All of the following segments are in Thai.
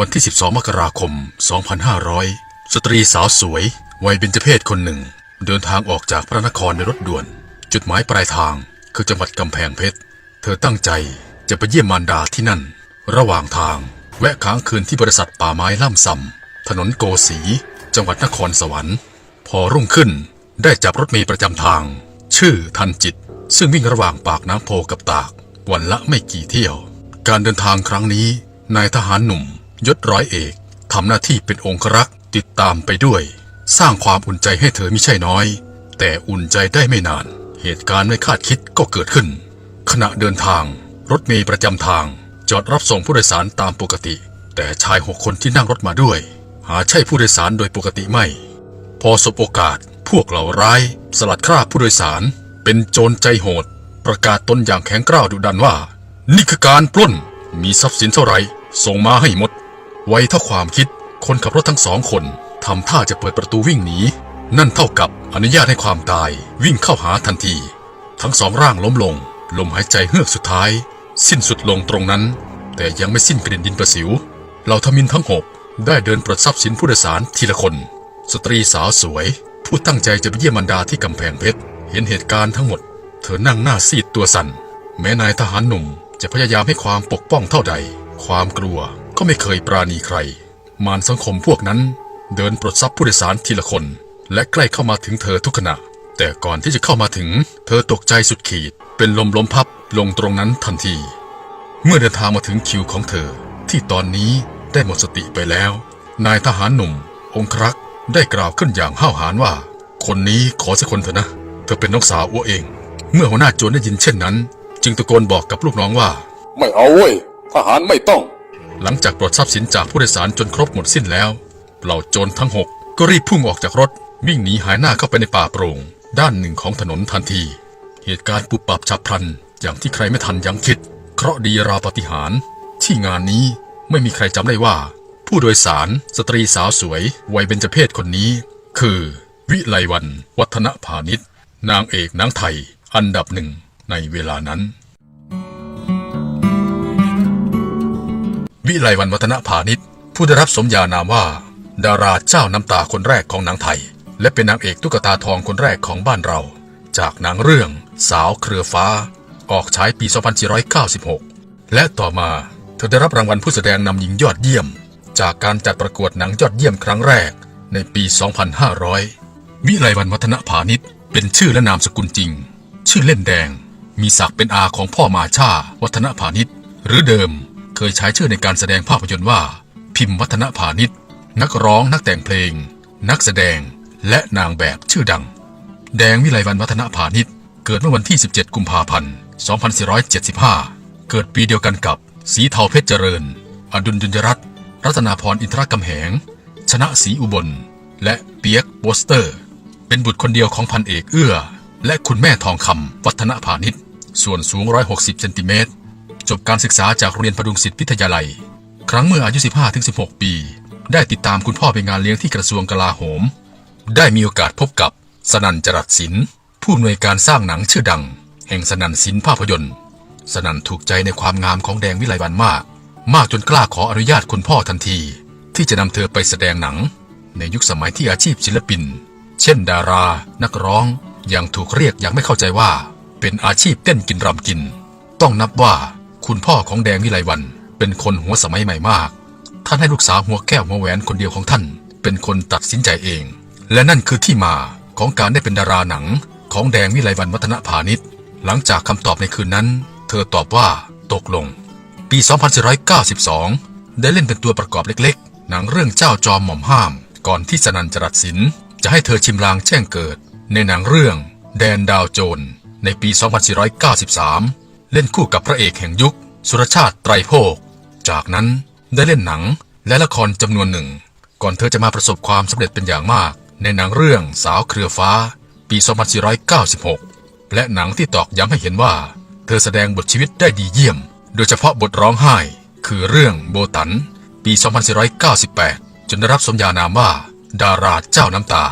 วันที่ 12 มกราคม 2500 สตรีสาวสวย วัยเบญจเพศคนหนึ่ง เดินทางออกจากพระนครในรถด่วน จุดหมายปลายทางคือจังหวัดกำแพงเพชร เธอตั้งใจจะไปเยี่ยมมารดาที่นั่น ระหว่างทาง แวะค้างคืนที่บริษัทป่าไม้ล่ำซำถนนโกสี จังหวัดนครสวรรค์ พอรุ่งขึ้นได้จับรถเมล์ประจำทาง ชื่อทันจิต ซึ่งวิ่งระหว่างปากน้ำโพกับตาก วันละไม่กี่เที่ยว การเดินทางครั้งนี้นายทหารหนุ่ม ยศร้อยเอกทำหน้าที่เป็นองครักษ์ติดตามไปด้วย สร้างความอุ่นใจให้เธอไมิใช่น้อย แต่อุ่นใจได้ไม่นาน เหตุการณ์ไม่คาดคิดก็เกิดขึ้น ขณะเดินทาง รถเมล์ประจำทาง จอดรับส่งผู้โดยสารตามปกติ แต่ชายหกคนที่นั่งรถมาด้วย หาใช่ผู้โดยสารโดยปกติไม่ พอสบโอกาสพวกเหล่าร้าย สลัดคราบผู้โดยสาร เป็นโจรใจโหด ประกาศตนอย่างแข็งกร้าวดุดันว่า นี่คือการปล้น มีทรัพย์สินเท่าไหร่ส่งมาให้หมด ไวเท่าความคิด คนขับรถทั้งสองคนทำท่าจะเปิดประตูวิ่งหนี นั่นเท่ากับอนุญาตให้ความตายวิ่งเข้าหาทันที ทั้งสองร่างล้มลง ลมหายใจเฮือกสุดท้าย สิ้นสุดลงตรงนั้น แต่ยังไม่สิ้นกลิ่นดินประสิว เหล่าทมินทั้งหกได้เดินปลดทรัพย์สินผู้โดยสารทีละคน สตรีสาวสวย ผู้ตั้งใจจะไปเยี่ยมมารดาที่กำแพงเพชร เห็นเหตุการณ์ทั้งหมด เธอนั่งหน้าซีดตัวสั่น แม้นายทหารหนุ่มจะพยายามให้ความปกป้องเท่าใด ความกลัว ก็ไม่เคยปราณีใคร มารสังคมพวกนั้น เดินปลดทรัพย์ผู้โดยสารทีละคน และใกล้เข้ามาถึงเธอทุกขณะ แต่ก่อนที่จะเข้ามาถึง เธอตกใจสุดขีด เป็นลมล้มพับลงตรงนั้นทันที เมื่อเดินทางมาถึงคิวของเธอ ที่ตอนนี้ได้หมดสติไปแล้ว นายทหารหนุ่ม องครักษ์ได้กล่าวขึ้นอย่างห้าวหาญว่า คนนี้ขอสักคนเถอะนะ เธอเป็นน้องสาวอัวเอง เมื่อหัวหน้าโจรได้ยินเช่นนั้น จึงตะโกนบอกกับลูกน้องว่า ไม่เอาเว้ยทหารไม่ต้อง หลังจากปลดทรัพย์สินจากผู้โดยสารจนครบหมดสิ้นแล้ว เหล่าโจรทั้งหกก็รีบพุ่งออกจากรถ วิ่งหนีหายหน้าเข้าไปในป่าโปร่ง ด้านหนึ่งของถนนทันที เหตุการณ์ปุบปับฉับพลัน อย่างที่ใครไม่ทันยังคิด เคราะดีราปฏิหาร ที่งานนี้ไม่มีใครจำได้ว่า ผู้โดยสารสตรีสาวสวย วัยเบญจเพศคนนี้ คือ วิไลวัน วัฒนพาณิชย์นางเอกนังไทย อันดับหนึ่งในเวลานั้น วิไลวันวัฒนพาณิชย์ ผู้ได้รับสมญานามว่า ดาราเจ้าน้ำตาคนแรกของหนังไทย และเป็นนางเอกตุ๊กตาทองคนแรกของบ้านเรา จากหนังเรื่องสาวเครือฟ้า ออกฉายปี 2496 และต่อมาเธอได้รับรางวัลผู้แสดงนำหญิงยอดเยี่ยม จากการจัดประกวดหนังยอดเยี่ยมครั้งแรกในปี 2500 วิไลวันวัฒนพาณิชย์เป็นชื่อและนามสกุลจริง ชื่อเล่นแดง มีศักดิ์เป็นอาของพ่อมาชาวัฒนพาณิชย์ หรือเดิม เคยใช้ชื่อในการแสดงภาพยนตร์ว่า พิมพ์วัฒนพาณิชย์ นักร้องนักแต่งเพลง นักแสดงและนางแบบชื่อดัง แดงวิไลวันวัฒนพาณิชย์ เกิดเมื่อวันที่ 17 กุมภาพันธ์ 2475 เกิดปีเดียวกันกับสีเทาเพชรเจริญ อดุลยุญรัตน์รัตนาพรอินทรกำแหง ชนะศรีอุบล และเปียกโปสเตอร์ เป็นบุตรคนเดียวของพันเอกเอื้อ และคุณแม่ทองคำวัฒนพาณิชย์ ส่วนสูง 160 เซนติเมตร จบการศึกษาจากเรียนพดุงศิษย์พิทยาลัย ครั้งเมื่ออายุ 15-16 ปี ได้ติดตามคุณพ่อไปงานเลี้ยงที่กระทรวงกลาโหม ได้มีโอกาสพบกับสนันจรัสศิลป์ผู้อำนวยการสร้างหนังชื่อดัง แห่งสนันศิลป์ภาพยนตร์ สนันถูกใจในความงามของแดงวิไลวันมาก มากจนกล้าขออนุญาตคุณพ่อทันที ที่จะนำเธอไปแสดงหนัง ในยุคสมัยที่อาชีพศิลปิน เช่น ดารา นักร้องยังถูกเรียกอย่างไม่เข้าใจว่า เป็นอาชีพเต้นกินรำกิน ต้องนับว่า คุณพ่อของแดงวิไลวัน เป็นคนหัวสมัยใหม่มาก ท่านให้ลูกสาวหัวแก้วหัวแหวนคนเดียวของท่าน เป็นคนตัดสินใจเอง และนั่นคือที่มาของการได้เป็นดาราหนังของแดงวิไลวันวัฒนพาณิชย์ หลังจากคำตอบในคืนนั้น เธอตอบว่าตกลง ปี 2492 ได้เล่นเป็นตัวประกอบเล็กๆ หนังเรื่องเจ้าจอมหม่อมห้าม ก่อนที่สนันจรัสศิลป์จะให้เธอชิมลางแจ้งเกิด ในหนังเรื่อง แดนดาวโจรในปี 2493 เล่นคู่กับพระเอกแห่งยุค สุรชาติไตรโภค จากนั้นได้เล่นหนังและละครจำนวนหนึ่ง ก่อนเธอจะมาประสบความสำเร็จเป็นอย่างมาก ในหนังเรื่องสาวเครือฟ้า ปี 2496 และหนังที่ตอกย้ำให้เห็นว่า เธอแสดงบทชีวิตได้ดีเยี่ยม โดยเฉพาะบทร้องไห้ คือเรื่องโบตัน ปี 2498 จนได้รับสมญานามว่า ดาราเจ้าน้ำตา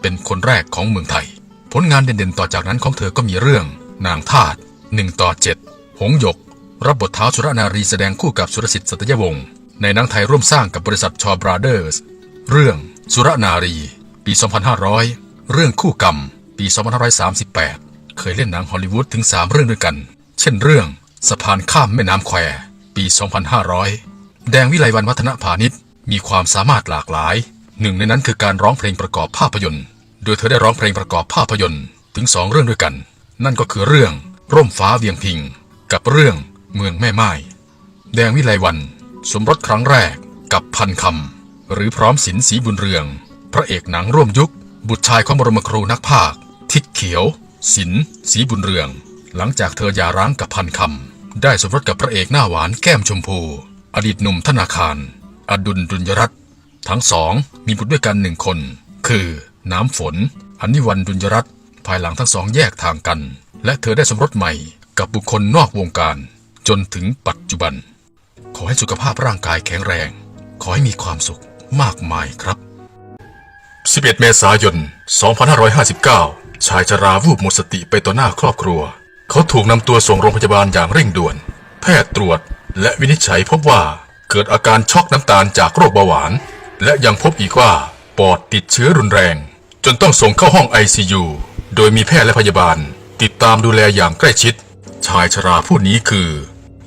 เป็นคนแรกของเมืองไทย ผลงานเด่นๆต่อจากนั้นของเธอก็มีเรื่องนางทาต 1 ต่อ 7 หงหยก รับบทเท้าสุรนารีแสดงคู่กับสุรสิทธิ์สัตยวงศ์ในหนังไทยร่วมสร้างกับบริษัทชอบราเดอร์ส เรื่องสุรนารี ปี 2500 เรื่องคู่กรรม ปี 2538 เคยเล่นหนังฮอลลีวูดถึง 3 เรื่องด้วยกัน เช่นเรื่องสะพานข้ามแม่น้ำแคว ปี 2500 แดงวิไลวันวัฒนพาณิชย์มีความสามารถหลากหลาย หนึ่งในนั้นคือการร้องเพลงประกอบภาพยนตร์ โดยเธอได้ร้องเพลงประกอบภาพยนตร์ถึงสองเรื่องด้วยกัน นั่นก็คือเรื่อง ร่มฟ้าเวียงพิง กับเรื่องเมืองแม่ไม้แดงวิไลวัน สมรสครั้งแรกกับพันคำหรือพร้อมสินสีบุญเรือง พระเอกหนังร่วมยุค บุตรชายของบรมครูนักภาค ทิดเขียวสินสีบุญเรือง หลังจากเธอหย่าร้างกับพันคำได้สมรสกับพระเอกหน้าหวานแก้มชมพู อดีตหนุ่มธนาคาร อดุลดุลยรัตน์ทั้งสองมีบุตรด้วยกันหนึ่งคน คือน้ำฝนอนิวันดุลยรัตน์ ภายหลังทั้งสองแยกทางกัน และเธอได้สมรสใหม่กับบุคคลนอกวงการ จนถึงปัจจุบัน ขอให้สุขภาพร่างกายแข็งแรง ขอให้มีความสุขมากมายครับ 11 เมษายน 2559 ชายชราวูบหมดสติไปต่อหน้าครอบครัว เขาถูกนำตัวส่งโรงพยาบาลอย่างเร่งด่วน แพทย์ตรวจและวินิจฉัยพบว่าเกิดอาการช็อกน้ำตาลจากโรคเบาหวาน และยังพบอีกว่าปอดติดเชื้อรุนแรง จนต้องส่งเข้าห้อง ICU โดยมีแพทย์และพยาบาล ติดตามดูแลอย่างใกล้ชิด ชายชราผู้นี้คือ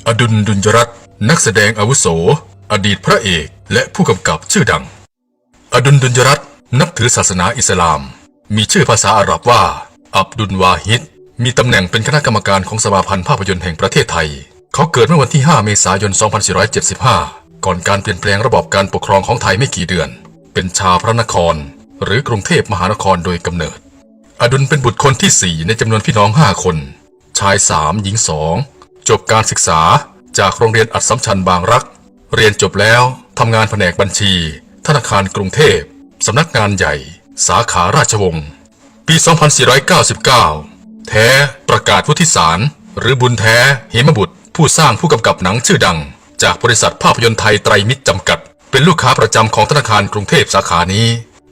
อดุลดุลยรัตน์นักแสดงอาวุโส อดีตพระเอกและผู้กำกับชื่อดัง อดุลดุลยรัตน์นับถือศาสนาอิสลาม มีชื่อภาษาอาหรับว่า อับดุลวาฮิดมีตำแหน่งเป็นคณะกรรมการของสมาพันธ์ภาพยนตร์แห่งประเทศไทย เขาเกิดเมื่อวันที่ 5 เมษายน 2475 ก่อนการเปลี่ยนแปลงระบอบการปกครองของไทยไม่กี่เดือน เป็นชาวพระนคร หรือกรุงเทพมหานครโดยกำเนิด อดุลเป็นบุตรคนที่4ในจำนวนพี่น้อง5คน ชาย3หญิง2จบการศึกษาจากโรงเรียนอัดสมชัญบางรัก เรียนจบแล้วทำงานแผนกบัญชี ธนาคารกรุงเทพสำนักงานใหญ่ สาขาราชวงศ์ปี 2499 แท้ประกาศวุฒิสาร หรือบุญแท้เหมบุตร ผู้สร้างผู้กำกับหนังชื่อดัง จากบริษัทภาพยนตร์ไทยไตรมิตรจำกัด เป็นลูกค้าประจำของธนาคารกรุงเทพสาขานี้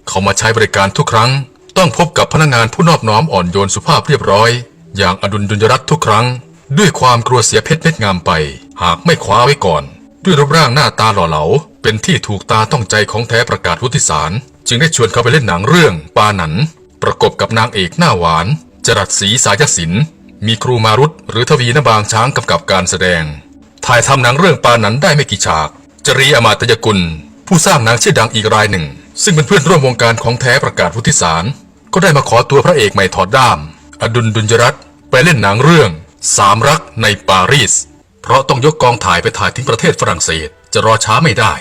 เขามาใช้บริการทุกครั้ง ต้องพบกับพนักงานผู้นอบน้อมอ่อนโยนสุภาพเรียบร้อย อย่างอดุลดุลยรัตน์ทุกครั้ง ด้วยความกลัวเสียเพชรเม็ดงามไป หากไม่คว้าไว้ก่อน ด้วยรูปร่างหน้าตาหล่อเหลา เป็นที่ถูกตาต้องใจของแท้ประกาศวุฒิสาร จึงได้ชวนเขาไปเล่นหนังเรื่อง ปาหนัน ประกบกับนางเอกหน้าหวาน จรัสศรีสายสินมีครูมารุตหรือทวีนบางช้างกำกับการแสดง ถ่ายทำหนังเรื่องปาหนันได้ไม่กี่ฉาก จรีอมาตยกุล ผู้สร้างหนังชื่อดังอีกรายหนึ่ง ซึ่งเป็นเพื่อนร่วมวงการของแท้ประกาศวุฒิสาร ก็ได้มาขอตัวพระเอกใหม่ถอดด้าม อดุลดุลยรัตน์ไปเล่นหนังเรื่อง สามรักในปารีส เพราะต้องยกกองถ่ายไปถ่ายถึงประเทศฝรั่งเศส จะรอช้าไม่ได้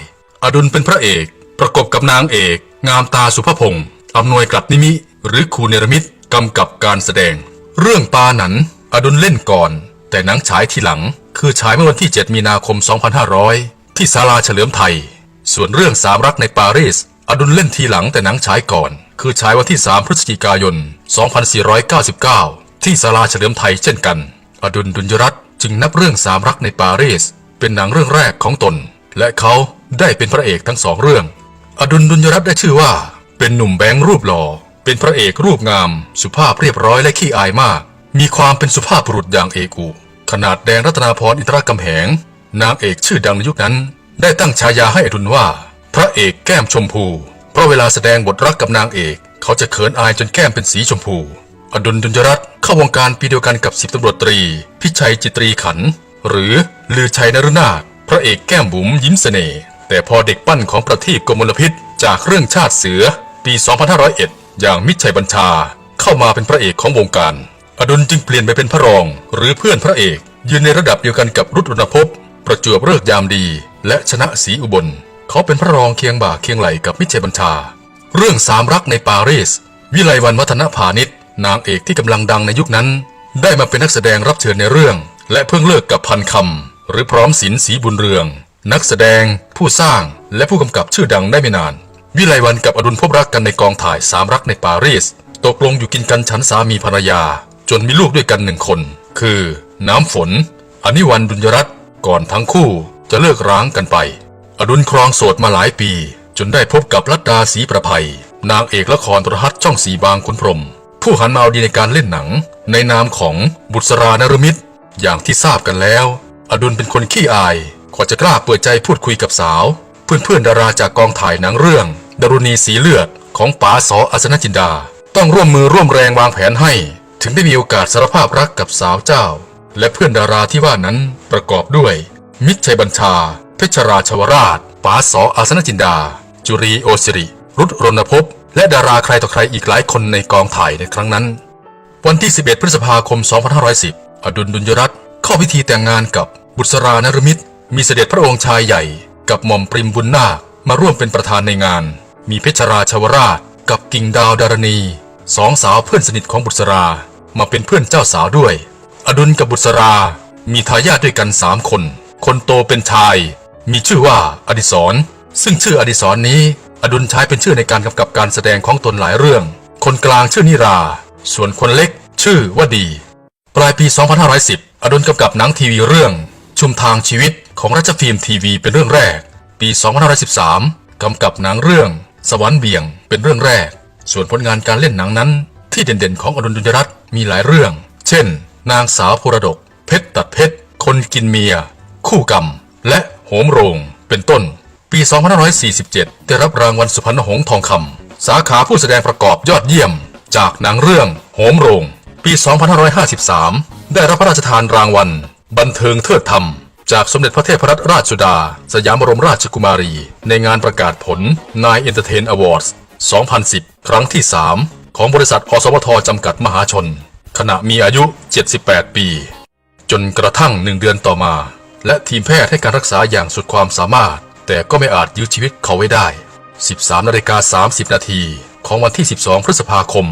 อดุลเป็นพระเอกประกบกับนางเอก งามตาสุภพงศ์อำนวยกลับนิมิ หรือครูเนรมิตกำกับการแสดง เรื่องปาหนัน อดุลเล่นก่อน แต่หนังฉายทีหลัง คือฉายเมื่อวันที่ 7 มีนาคม 2500 ที่ศาลาเฉลิมไทย ส่วนเรื่องสามรักในปารีส อดุลเล่นทีหลังแต่หนังฉายก่อน คือฉายวันที่ 3 พฤศจิกายน 2499 ที่ศาลาเฉลิมไทยเช่นกัน อดุลดุลยรัตจึงนับเรื่องสามรักในปารีส เป็นหนังเรื่องแรกของตน และเขาได้เป็นพระเอกทั้งสองเรื่อง อดุลดุลยรัตได้ชื่อว่า เป็นหนุ่มแบงค์รูปหล่อ เป็นพระเอกรูปงาม สุภาพเรียบร้อยและขี้อายมาก มีความเป็นสุภาพบุรุษอย่างเอกอุขนาดแดงรัตนาพรอินทรกำแหง นางเอกชื่อดังในยุคนั้น ได้ตั้งฉายาให้อดุลว่า พระเอกแก้มชมพู เพราะเวลาแสดงบทรักกับนางเอก เขาจะเขินอายจนแก้มเป็นสีชมพู อดุลดุลยรัตน์เข้าวงการปีเดียวกันกับสิบตำรวจตรี พิชัยจิตรีขัน หรือลือชัยนรุนาถพระเอกแก้มบุ๋มยิ้มเสน่ห์แต่พอเด็กปั้นของประทีปกมลพิษจากเรื่องชาติเสือ ปี 2501 อย่างมิตรชัยบัญชา เข้ามาเป็นพระเอกของวงการ อดุลจึงเปลี่ยนไปเป็นพระรอง หรือเพื่อนพระเอก ยืนในระดับเดียวกันกับรุตรณพประจวบเลิกยามดี และชนะศรีอุบล เขาเป็นพระรองเคียงบ่าเคียงไหลกับมิตรชัยบัญชา เรื่องสามรักในปารีส วิไลวันวัฒนพาณิชย์นางเอกที่กำลังดังในยุคนั้น ได้มาเป็นนักแสดงรับเชิญในเรื่อง และเพิ่งเลิกกับพันคำหรือพร้อมศิลป์ศรีบุญเรือง นักแสดง ผู้สร้างและผู้กำกับชื่อดังได้ไม่นาน วิไลวันกับอดุลพบรักกันในกองถ่ายสามรักในปารีส ตกลงอยู่กินกันฉันสามีภรรยา จนมีลูกด้วยกันหนึ่งคน คือ น้ำฝนอนิวันดุลยรัตน์ก่อนทั้งคู่จะเลิกร้างกันไป อดุลครองโสดมาหลายปี จนได้พบกับรัตดาศรีประภัย นางเอกละครโทรทัศน์ช่องสีบางขุนพรม ผู้หันมาเอาดีในการเล่นหนัง ในนามของบุษรานรมิตร อย่างที่ทราบกันแล้ว อดุลเป็นคนขี้อายขอจะกล้าเปิดใจพูดคุยกับสาว เพื่อนๆดาราจากกองถ่ายหนังเรื่องดารุณีสีเลือดของป๋าสออัศนจินดา ต้องร่วมมือร่วมแรงวางแผนให้ ถึงได้มีโอกาสสารภาพรักกับสาวเจ้า และเพื่อนดาราที่ว่านั้นประกอบด้วย มิตรชัยบัญชา เพชรราชวราชป๋าสออาสนจินดา จุรีโอสิริ รุตรณภพ และดาราใครต่อใครอีกหลายคนในกองถ่ายในครั้งนั้น วันที่ 11 พฤษภาคม 2510 อดุลดุลยรัตน์เข้าพิธีแต่งงานกับบุษรานรมิตร มีเสด็จพระองค์ชายใหญ่ กับหม่อมปริมบุญนาคมาร่วมเป็นประธานในงาน มีเพชรราชวราช กับกิ่งดาวดารณีสองสาวเพื่อนสนิทของบุษรามาเป็นเพื่อนเจ้าสาวด้วย อดุลกับบุษรา มีทายาทด้วยกันสามคน คนโตเป็นชาย มีชื่อว่าอดิศรซึ่งชื่ออดิศรนี้ อดุลใช้เป็นชื่อในการกำกับการแสดงของตนหลายเรื่อง คนกลางชื่อนิรา ส่วนคนเล็ก ชื่อว่าดี ปลายปี 2510 อดุลกำกับหนังทีวีเรื่อง ชุมทางชีวิตของรัชฟิล์มทีวีเป็นเรื่องแรก ปี 2513 กำกับหนังเรื่อง สวรรค์เบี่ยง เป็นเรื่องแรก ส่วนผลงานการเล่นหนังนั้น ที่เด่นๆของอดุลดุลยรัตน์มีหลายเรื่อง เช่น นางสาวพรดก เพชรตัดเพชร คนกินเมีย คู่กรรม และ โหมโรง เป็นต้น ปี 2547 ได้รับรางวัลสุพรรณหงส์ทองคำสาขาผู้แสดงประกอบยอดเยี่ยม จากหนังเรื่องโหมโรง ปี 2553 ได้รับพระราชทานรางวัล บันเทิงเทิดธรรม จากสมเด็จพระเทพรัตนราชสุดา สยามบรมราชกุมารี ในงานประกาศผลนายเอนเตอร์เทนอวอร์ด2010 ครั้งที่ 3 ของบริษัทอสมทจำกัดมหาชน ขณะมีอายุ 78 ปี จนกระทั่งหนึ่งเดือนต่อมา และทีมแพทย์ให้การรักษาอย่างสุดความสามารถ แต่ก็ไม่อาจยื้อชีวิตเขาไว้ได้ 13นาฬิกา30 นาทีของวันที่ 12 พฤษภาคม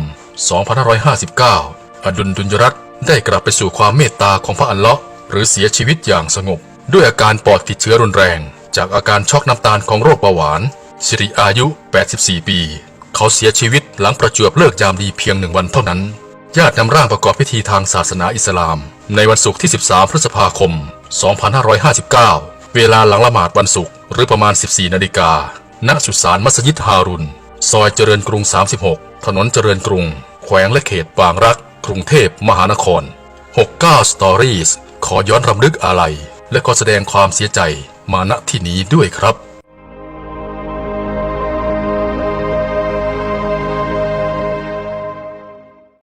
2559 อดุลดุลยรัตน์ได้กลับไปสู่ความเมตตาของพระอัลเลาะห์หรือเสียชีวิตอย่างสงบ ด้วยอาการปอดติดเชื้อรุนแรง จากอาการช็อกน้ำตาลของโรคเบาหวาน สิริอายุ 84 ปี เขาเสียชีวิตหลังประจวบเลิกยามดีเพียงหนึ่งวันเท่านั้น ญาตินำร่างประกอบพิธีทางศาสนาอิสลาม ในวันศุกร์ที่ 13 พฤษภาคม 2559 เวลาหลังละหมาดวันศุกร์หรือประมาณ 14 นาฬิกา ณ สุสานมัสยิดฮารุน ซอยเจริญกรุง 36 ถนนเจริญกรุง แขวงและเขตบางรัก กรุงเทพมหานคร 69 Stories ขอย้อนรำลึกอะไร และขอแสดงความเสียใจมาณที่นี้ด้วยครับ